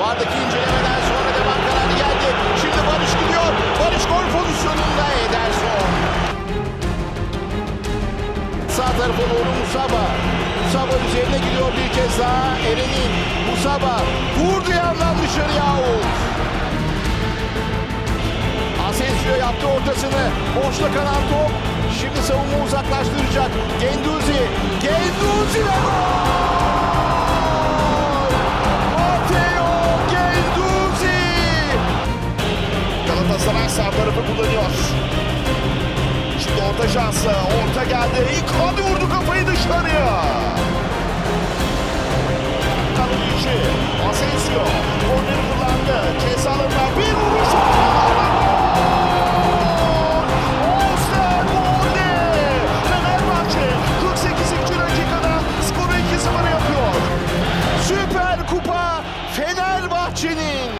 Vardaki incelemeden sonra devam kararı geldi. Şimdi Barış gidiyor. Barış gol pozisyonunda Ederson. Sağ tarafa doğru Musaba. Musaba üzerine gidiyor bir kez daha. Eren'in Musaba. Vurdu yandan dışarıya Oğuz. Asensio yaptı ortasını. Boşta kalan top. Şimdi savunma uzaklaştıracak. Genduzi. Genduzi Galatasaray sağ tarafı kullanıyor. Şimdi orta şansı. Orta geldi. İlk hadi vurdu kafayı dışarıya. Kaleci. Asensio. Korneri kullandı. Ceza alanına bir vuruş. Oster golde. Fenerbahçe 48. dakikada skoru 2-0 yapıyor. Süper Kupa Fenerbahçe'nin.